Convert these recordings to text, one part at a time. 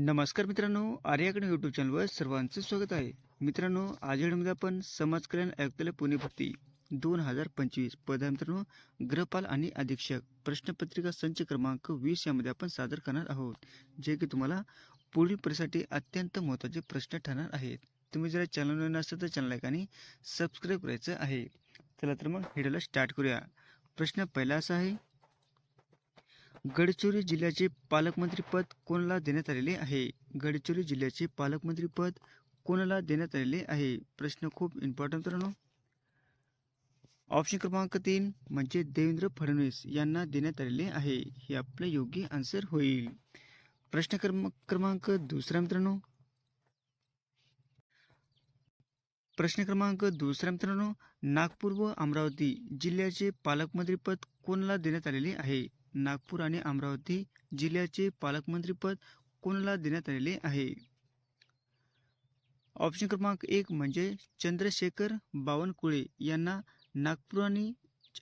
नमस्कार मित्रांनो आर्याकडे यूट्यूब चॅनलवर सर्वांचं स्वागत आहे. मित्रांनो आज व्हिडिओमध्ये आपण समाज कल्याण आयुक्तालय पुणे भरती दोन हजार पंचवीस पद मित्रांनो. गृहपाल आणि अधीक्षक प्रश्नपत्रिका संच क्रमांक वीस यामध्ये आपण सादर करणार आहोत जे की तुम्हाला पुढील परीक्षेसाठी अत्यंत महत्त्वाचे प्रश्न ठरणार आहेत. तुम्ही जर चॅनल नसेल तर चॅनल लाईक आणि सबस्क्राईब करायचं आहे. चला तर मग व्हिडिओला स्टार्ट करूया. प्रश्न पहिला असा आहे गडचिरोली जिल्ह्याचे पालकमंत्रीपद कोणाला देण्यात आलेले आहे? गडचिरोली जिल्ह्याचे पालकमंत्रीपद कोणाला देण्यात आलेले आहे? प्रश्न खूप इम्पॉर्टंट मित्रांनो. ऑप्शन क्रमांक तीन म्हणजे देवेंद्र फडणवीस यांना देण्यात आलेले आहे. हे आपलं योग्य आन्सर होईल. प्रश्न क्रम क्रमांक दुसरा मित्रांनो. प्रश्न क्रमांक दुसरा मित्रांनो नागपूर व अमरावती जिल्ह्याचे पालकमंत्रीपद कोणाला देण्यात आलेले आहे? नागपूर आणि अमरावती जिल्ह्याचे पालकमंत्रीपद कोणाला देण्यात आलेले आहे? ऑप्शन क्रमांक एक म्हणजे चंद्रशेखर बावनकुळे यांना नागपूर आणि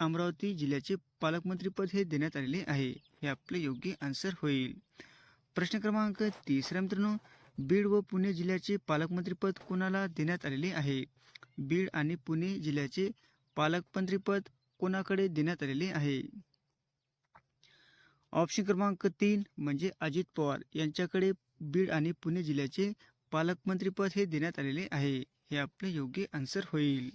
अमरावती जिल्ह्याचे पालकमंत्रीपद हे देण्यात आलेले आहे. हे आपले योग्य आन्सर होईल. प्रश्न क्रमांक तिसरा मित्रांनो बीड व पुणे जिल्ह्याचे पालकमंत्रीपद कोणाला देण्यात आलेले आहे? बीड आणि पुणे जिल्ह्याचे पालकमंत्रीपद कोणाकडे देण्यात आलेले आहे? ऑप्शन क्रमांक तीन म्हणजे अजित पवार यांच्याकडे बीड आणि पुणे जिल्ह्याचे पालकमंत्रीपद हे देण्यात आलेले आहे. हे आपले योग्य आन्सर होईल.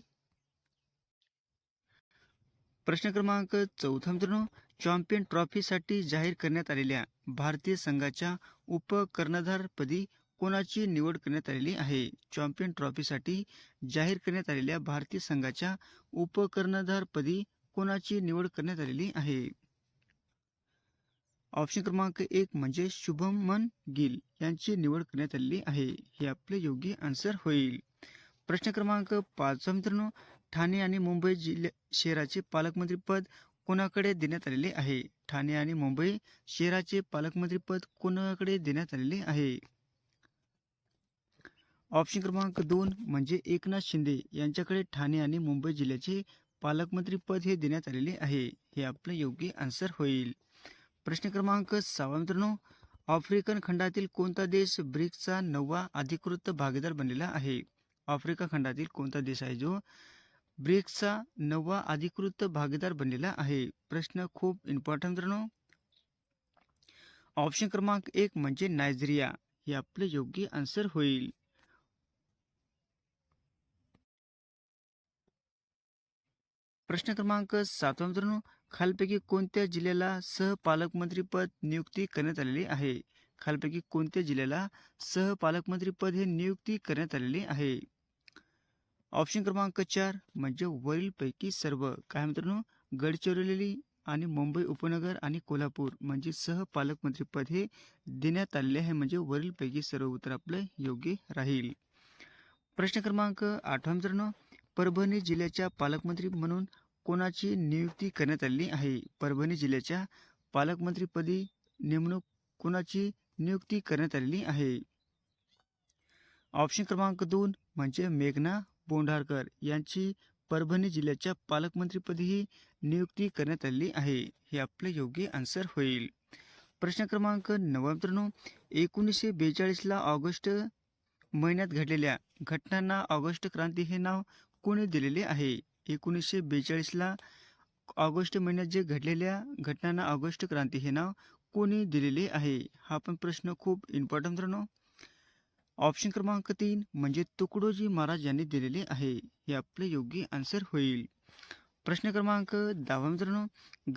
प्रश्न क्रमांक चौथा मित्रांनो चॅम्पियन ट्रॉफीसाठी जाहीर करण्यात आलेल्या भारतीय संघाच्या उपकर्णधारपदी कोणाची निवड करण्यात आलेली आहे? चॅम्पियन ट्रॉफीसाठी जाहीर करण्यात आलेल्या भारतीय संघाच्या उपकर्णधारपदी कोणाची निवड करण्यात आलेली आहे? ऑप्शन क्रमांक एक म्हणजे शुभमन गिल यांची निवड करण्यात आलेली आहे. हे आपले योग्य आन्सर होईल. प्रश्न क्रमांक पाचवा मित्रांनो ठाणे आणि मुंबई जिल्ह्या शहराचे पालकमंत्रीपद कोणाकडे देण्यात आलेले आहे? ठाणे आणि मुंबई शहराचे पालकमंत्रीपद कोणाकडे देण्यात आलेले आहे? ऑप्शन क्रमांक दोन म्हणजे एकनाथ शिंदे यांच्याकडे ठाणे आणि मुंबई जिल्ह्याचे पालकमंत्रीपद हे देण्यात आलेले आहे. हे आपलं योग्य आन्सर होईल. प्रश्न क्रमांक सहावा मित्रांनो आफ्रिकन खंडातील कोणता देश ब्रिक्सचा नववा अधिकृत भागीदार बनलेला आहे? आफ्रिका खंडातील कोणता देश आहे जो ब्रिक्सचा नववा अधिकृत भागीदार बनलेला आहे? प्रश्न खूप इम्पॉर्टंट मित्रांनो. ऑप्शन क्रमांक एक म्हणजे नायजेरिया. हे आपले योग्य आन्सर होईल. प्रश्न क्रमांक सातवा मित्रांनो खालपैकी कोणत्या जिल्ह्याला सहपालकमंत्रीपद नियुक्ती करण्यात आलेली आहे? खालपैकी कोणत्या जिल्ह्याला सहपालकमंत्रीपद हे नियुक्ती करण्यात आलेली आहे? ऑप्शन क्रमांक चार म्हणजे वरीलपैकी सर्व. काय मित्रांनो? गडचिरोली आणि मुंबई उपनगर आणि कोल्हापूर म्हणजे सहपालकमंत्रीपद हे देण्यात आलेले आहे म्हणजे वरीलपैकी सर्व उत्तर आपलं योग्य राहील. प्रश्न क्रमांक आठवा मित्रांनो परभणी जिल्ह्याच्या पालकमंत्री म्हणून कोणाची नियुक्ती करण्यात आली आहे? परभणी जिल्ह्याच्या पालकमंत्रीपदी नेमणूक कोणाची नियुक्ती करण्यात आलेली आहे? ऑप्शन क्रमांक दोन म्हणजे मेघना बोंढारकर यांची परभणी जिल्ह्याच्या पालकमंत्रीपदीही नियुक्ती करण्यात आलेली आहे. हे आपले योग्य आन्सर होईल. प्रश्न क्रमांक नवा मित्रांनो एकोणीसशे बेचाळीसला ऑगस्ट महिन्यात घडलेल्या घटनांना ऑगस्ट क्रांती हे नाव कोणी दिलेले आहे? एकोणीसशे बेचाळीसला ऑगस्ट महिन्यात जे घडलेल्या घटनांना ऑगस्ट क्रांती हे नाव कोणी दिलेले आहे? हा पण प्रश्न खूप इम्पॉर्टंट मित्रांनो. ऑप्शन क्रमांक तीन म्हणजे तुकडोजी महाराज यांनी दिलेले आहे. हे आपले योग्य आन्सर होईल. प्रश्न क्रमांक दहावा मित्रांनो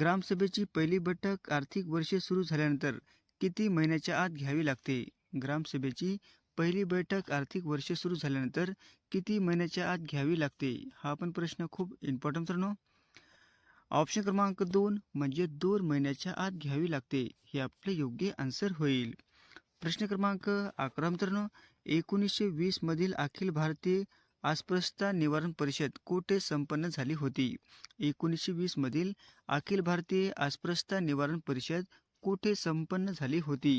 ग्रामसभेची पहिली बैठक आर्थिक वर्ष सुरू झाल्यानंतर किती महिन्याच्या आत घ्यावी लागते? ग्रामसभेची पहिली बैठक आर्थिक वर्ष सुरू झाल्यानंतर किती महिन्याच्या आत घ्यावी लागते? हा पण प्रश्न खूप इम्पॉर्टंट मित्रांनो ऑप्शन क्रमांक दोन म्हणजे दोन महिन्याच्या आत घ्यावी लागते. हे आपले योग्य आन्सर होईल. प्रश्न क्रमांक अकरा मित्रांनो एकोणीसशे वीसमधील अखिल भारतीय अस्पृश्यता निवारण परिषद कोठे संपन्न झाली होती? एकोणीसशे वीसमधील अखिल भारतीय अस्पृश्यता निवारण परिषद कोठे संपन्न झाली होती?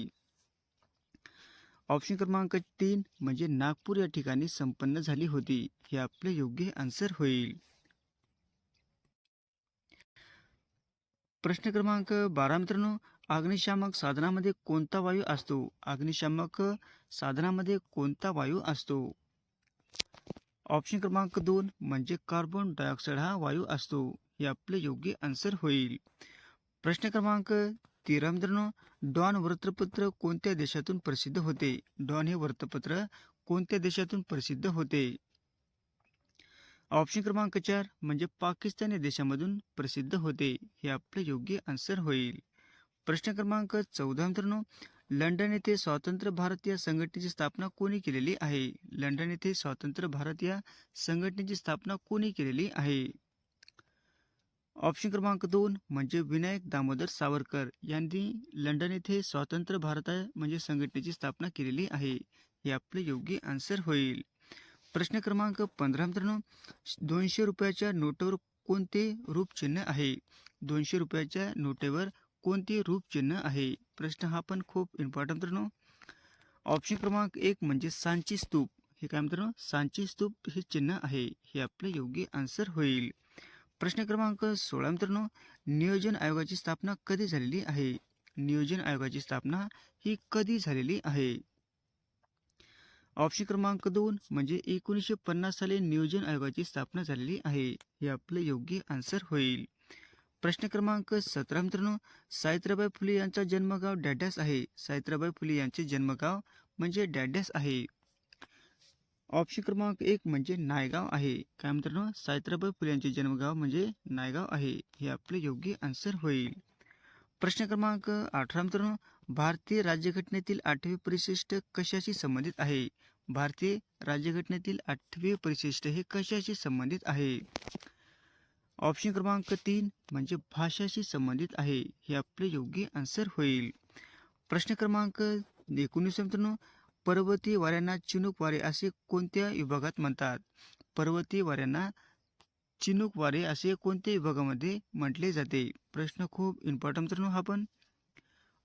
ऑप्शन क्रमांक तीन म्हणजे नागपूर या ठिकाणी संपन्न झाली होती. हे आपले योग्य आन्सर होईल. प्रश्न क्रमांक बारा मित्रांनो अग्निशामक साधनामध्ये कोणता वायू असतो? अग्निशामक साधनामध्ये कोणता वायू असतो? ऑप्शन क्रमांक दोन म्हणजे कार्बन डायऑक्साईड हा वायू असतो. हे आपले योग्य आन्सर होईल. प्रश्न क्रमांक तेरा मित्रांनो डॉन वृत्तपत्र कोणत्या देशातून प्रसिद्ध होते? डॉन हे वृत्तपत्र कोणत्या देशातून प्रसिद्ध होते? ऑप्शन क्रमांक चार म्हणजे पाकिस्तान या देशामधून प्रसिद्ध होते. हे आपले योग्य आन्सर होईल. प्रश्न क्रमांक चौदा मित्रांनो लंडन येथे स्वतंत्र भारत या संघटनेची स्थापना कोणी केलेली आहे? लंडन येथे स्वतंत्र भारत या संघटनेची स्थापना कोणी केलेली आहे? ऑप्शन क्रमांक दोन म्हणजे विनायक दामोदर सावरकर यांनी लंडन येथे स्वतंत्र भारत म्हणजे संघटनेची स्थापना केलेली आहे. हे आपले योग्य आन्सर होईल. प्रश्न क्रमांक पंधरा मित्रांनो दोनशे रुपयाच्या नोटेवर कोणते रूपचिन्ह आहे? दोनशे रुपयाच्या नोटेवर कोणते रूपचिन्ह आहे? प्रश्न हा पण खूप इम्पॉर्टंट मित्रांनो. ऑप्शन क्रमांक एक म्हणजे सांची स्तूप. हे काय मित्रांनो? सांची स्तूप हे चिन्ह आहे. हे आपले योग्य आन्सर होईल. प्रश्न क्रमांक सोळा मित्रांनो नियोजन आयोगाची स्थापना कधी झालेली आहे? नियोजन आयोगाची स्थापना ही कधी झालेली आहे? ऑप्शन क्रमांक दोन म्हणजे एकोणीसशे पन्नास साली नियोजन आयोगाची स्थापना झालेली आहे. हे आपलं योग्य आन्सर होईल. प्रश्न क्रमांक सतरा मित्रांनो सावित्रीबाई फुले यांचा जन्मगाव डॅड्यास आहे. सावित्रीबाई फुले यांचे जन्मगाव म्हणजे डॅड्यास आहे. ऑप्शन क्रमांक एक म्हणजे नायगाव आहे. काय मित्रांनो सावित्रीबाई फुले यांचे जन्मगाव म्हणजे नायगाव आहे. हे आपले योग्य आन्सर होईल. प्रश्न क्रमांक अठरा मित्रांनो भारतीय राज्यघटनेतील आठवे परिशिष्ट कशाशी संबंधित आहे? भारतीय राज्यघटनेतील आठवे परिशिष्ट हे कशाशी संबंधित आहे? ऑप्शन क्रमांक तीन म्हणजे भाषाशी संबंधित आहे. हे आपले योग्य आन्सर होईल. प्रश्न क्रमांक एकोणीस मित्रांनो पर्वती वाऱ्यांना चिनूक वारे असे कोणत्या विभागात म्हणतात? पर्वती वाऱ्यांना चिनूक वारे असे कोणत्या विभागामध्ये म्हटले जाते? प्रश्न खूप इम्पॉर्टंट मित्रांनो हा पण.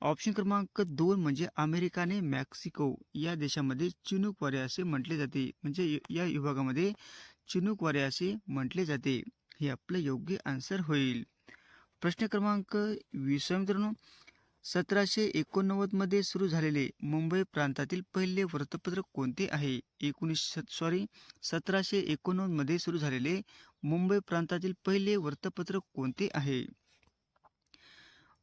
ऑप्शन क्रमांक दोन म्हणजे अमेरिकाने मेक्सिको या देशामध्ये चिनूक वारे असे म्हटले जाते. म्हणजे या विभागामध्ये चिनूक वारे असे म्हटले जाते. हे आपलं योग्य आन्सर होईल. प्रश्न क्रमांक वीस मित्रांनो. सतराशे एकोणनव्वदमध्ये सुरू झालेले मुंबई प्रांतातील पहिले वृत्तपत्र कोणते आहे? एकोणीसशे सॉरी सतराशे एकोणनव्वदमध्ये सुरू झालेले मुंबई प्रांतातील पहिले वृत्तपत्र कोणते आहे?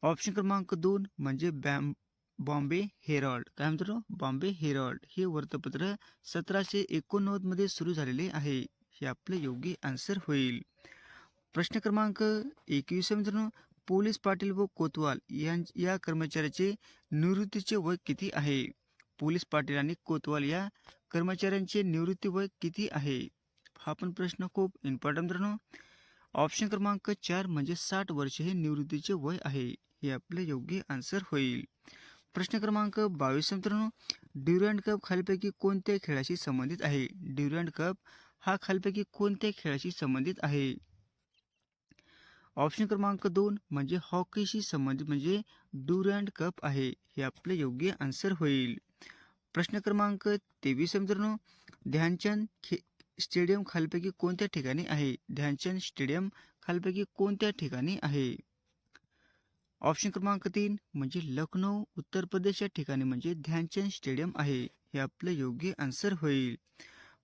ऑप्शन क्रमांक दोन म्हणजे बॅम बॉम्बे हेरॉल्ड. काय म्हणतो बॉम्बे हेरॉल्ड. हे वृत्तपत्र सतराशे एकोणनव्वदमध्ये सुरू झालेले आहे. हे आपले योग्य आन्सर होईल. प्रश्न क्रमांक एकवीस मित्रांनो. पोलीस पाटील व कोतवाल यां या कर्मचाऱ्याचे निवृत्तीचे वय किती आहे? पोलीस पाटील आणि कोतवाल या कर्मचाऱ्यांचे निवृत्ती वय किती आहे? हा पण प्रश्न खूप इम्पॉर्टंट मित्रांनो. ऑप्शन क्रमांक चार म्हणजे साठ वर्ष हे निवृत्तीचे वय आहे. हे आपले योग्य आन्सर होईल. प्रश्न क्रमांक बावीस मित्रांनो. ड्युरँड कप खालीपैकी कोणत्या खेळाशी संबंधित आहे? ड्युरँड कप हा खालीपैकी कोणत्या खेळाशी संबंधित आहे? ऑप्शन क्रमांक दोन म्हणजे हॉकीशी संबंधित म्हणजे ड्युरँड कप आहे. हे आपले योग्य आन्सर होईल. प्रश्न क्रमांक तेवीस मित्रांनो. ध्यानचंद खे स्टेडियम खालपैकी कोणत्या ठिकाणी आहे? ध्यानचंद स्टेडियम खालपैकी कोणत्या ठिकाणी आहे? ऑप्शन क्रमांक तीन म्हणजे लखनौ उत्तर प्रदेश या ठिकाणी म्हणजे ध्यानचंद स्टेडियम आहे. हे आपलं योग्य आन्सर होईल.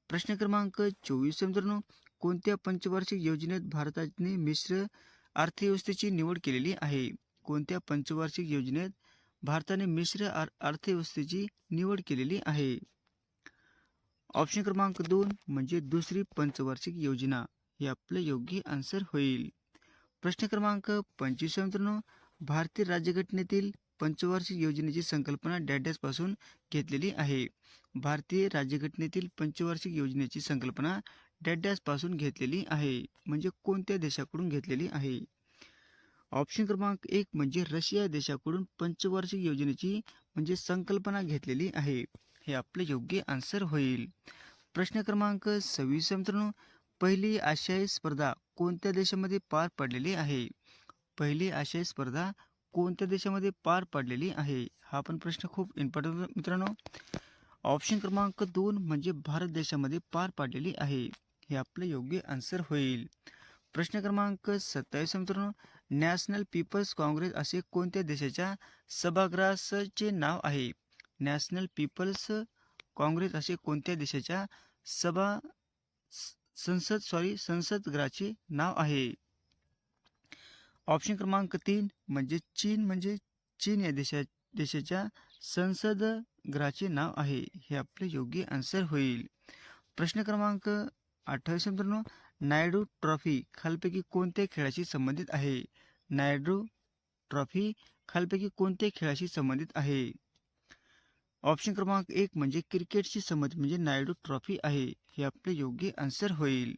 प्रश्न क्रमांक चोवीस मित्रांनो. कोणत्या पंचवार्षिक योजनेत भारताने मिश्र अर्थव्यवस्थेची निवड केलेली आहे. कोणत्या पंचवार्षिक योजनेत भारताने मिश्र अर्थव्यवस्थेची निवड केलेली आहे? ऑप्शन क्रमांक दोन म्हणजे दुसरी पंचवार्षिक योजना. हे आपलं योग्य आन्सर होईल. प्रश्न क्रमांक पंचवीस मित्रांनो भारतीय राज्यघटनेतील पंचवार्षिक योजनेची संकल्पना डॅडॅसपासून घेतलेली आहे. भारतीय राज्यघटनेतील पंचवार्षिक योजनेची संकल्पना डॅडॅसपासून घेतलेली आहे म्हणजे कोणत्या देशाकडून घेतलेली आहे? ऑप्शन क्रमांक एक म्हणजे रशिया देशाकडून पंचवार्षिक योजनेची म्हणजे संकल्पना घेतलेली आहे. हे आपले योग्य आन्सर होईल. प्रश्न क्रमांक सव्वीस मित्रांनो. पहिली आशियाई स्पर्धा कोणत्या देशामध्ये पार पडलेली आहे? पहिली आशियाई स्पर्धा कोणत्या देशामध्ये पार पडलेली आहे? हा पण प्रश्न खूप इम्पॉर्टंट मित्रांनो. ऑप्शन क्रमांक दोन म्हणजे भारत देशामध्ये पार पाडलेली आहे. हे आपले योग्य आन्सर होईल. प्रश्न क्रमांक सत्तावीस मित्रांनो. नॅशनल पीपल्स काँग्रेस असे कोणत्या देशाच्या नाव आहे? नॅशनल पीपल्स काँग्रेस असे कोणत्या देशाच्या सभा, संसद सॉरी संसदगृहाचे नाव आहे? ऑप्शन क्रमांक तीन म्हणजे चीन म्हणजे चीन या देशा, देशाच्या संसद गृहाचे नाव आहे. हे आपले योग्य आन्सर होईल. प्रश्न क्रमांक अठ्ठावीस मित्रांनो नायडू ट्रॉफी खालपैकी कोणत्या खेळाशी संबंधित आहे? नायडू ट्रॉफी खालपैकी कोणत्या खेळाशी संबंधित आहे? ऑप्शन क्रमांक एक म्हणजे क्रिकेटशी संबंधित म्हणजे नायडू ट्रॉफी आहे हे आपले योग्य आन्सर होईल.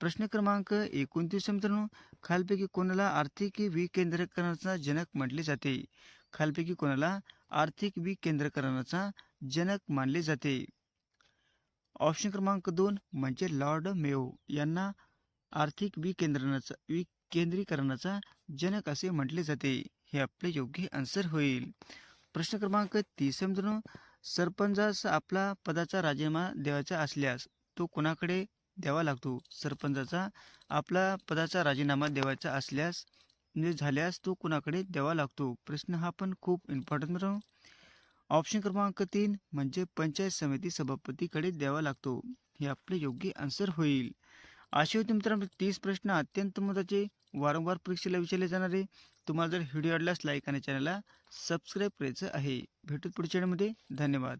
प्रश्न क्रमांक एकोणतीस मित्रांनो खालपैकी कोणाला आर्थिक विकेंद्रीकरणाचा जनक म्हटले जाते? खालपैकी कोणाला आर्थिक विकेंद्रीकरणाचा जनक मानले जाते? ऑप्शन क्रमांक दोन म्हणजे लॉर्ड मेओ यांना आर्थिक विकेंद्रणाचा विकेंद्रीकरणाचा जनक असे म्हटले जाते. हे आपले योग्य आन्सर होईल. प्रश्न क्रमांक तीस मित्रांनो सरपंचास आपला पदाचा राजीनामा द्यायचा असल्यास तो कोणाकडे द्यावा लागतो? सरपंचाचा आपला पदाचा राजीनामा द्यायचा असल्यास म्हणजे झाल्यास तो कुणाकडे द्यावा लागतो? प्रश्न हा पण खूप इम्पॉर्टंट मित्रांनो ऑप्शन क्रमांक तीन म्हणजे पंचायत समिती सभापतीकडे द्यावा लागतो. हे आपले योग्य आन्सर होईल. असे होते मित्रांनो तीस प्रश्न अत्यंत महत्त्वाचे. वारंवार परीक्षेला विचारले जाणारे. तुम्हाला जर व्हिडिओ आवडल्यास लाईक आणि चॅनलला सबस्क्राईब करायचं आहे. भेटू पुढच्या व्हिडिओमध्ये धन्यवाद.